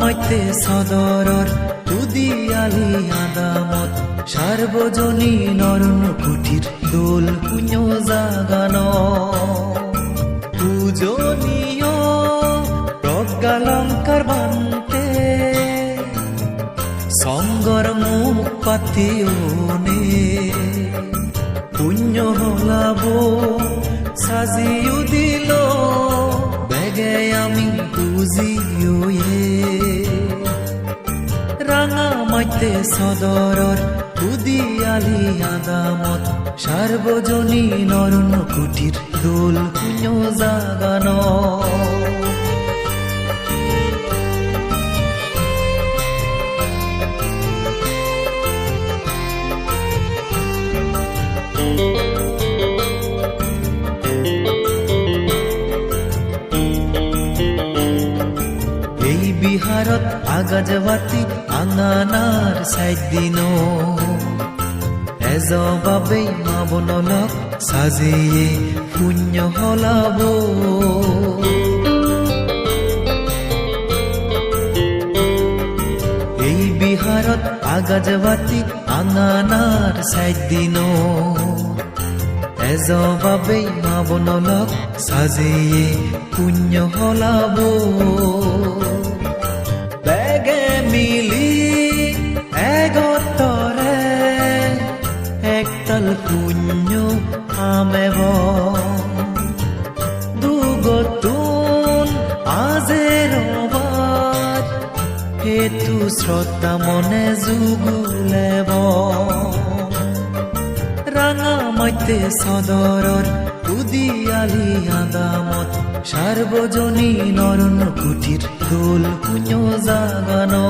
রাঙামাইতে সদরর তুদিয়ালি আদামত, সার্বজনীন অরণ্য দোল পুণ্য জাগান। পূজনীয় প্রজ্ঞালঙ্কার বান্তে, সঙ্গর মুখ পাতিওনে পুণ্য হলাব সাজিও রাঙামাইতে সদরর উদিয়ালি আদামত সার্বজনীন অরণ্য কুটির দোল কুঞ্জ জাগানো বিহারত আগাজবাতি আঙানার সাইদিন এজবাবেই মাবনলক সাজিয়ে পুণ্য হলাব। এই বিহারত আগাজবাতি আঙানার সাইদিন এজবাবেই মাবনলক সাজিয়ে পুণ্য হলাব। পুণ্য আমেব দুগতুন আজের হেতু শ্রদ্ধা মনে যুগুলেব রাঙামাইতে সদরর উদিয়ালি আদামত, সার্বজনীন অরণ্য কুটির দোল পুণ্য জাগানো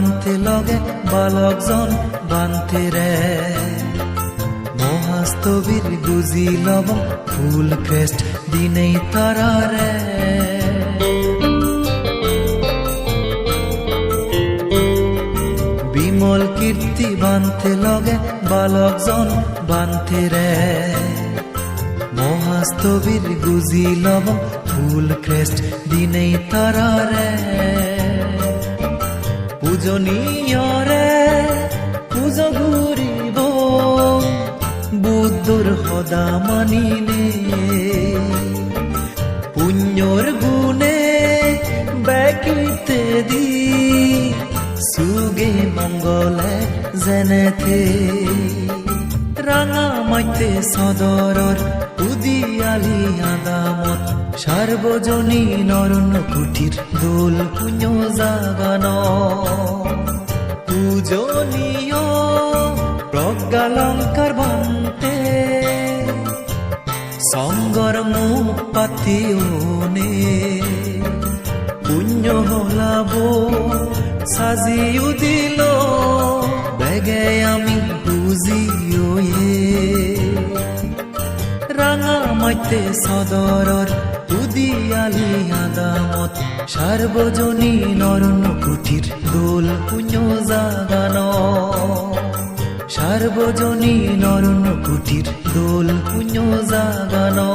বান্তে লগে বালকজন বান্তে রে। মহাস্তবীর গুজি লব, ফুল ক্রেস্ট দিনেই রে। বিমল কীর্তি বান্তে লগে বালকজন বান্তে রে। মহাস্তবীর গুজি লব, ফুল ক্রেস্ট দিনেই তারা রে পূজনীয় রে, পুজো ঘুরিব। বুদ্ধর সদা মানিনে পুণ্যর গুণে বেকিতে দি, সুগে মঙ্গলে যেনেথে রাঙামাইতে সদরর উদিয়ালি আদামত সার্বজনীন অরণ্য কুটির দোল পুণ্য জাগানো। পূজনীয় প্রজ্ঞালঙ্কার বান্তে, সঙ্গর মুখ পাতিওনে পুণ্য হলাব সাজিও দিল, বেগে আমি বুঝিও রাঙামাইতে সদরর উদিয়ালি আদামত, সার্বজনীন অরণ্য কুটির দোল পুণ্য জাগান। সার্বজনীন অরণ্য কুটির দোল পুণ্য জাগানো।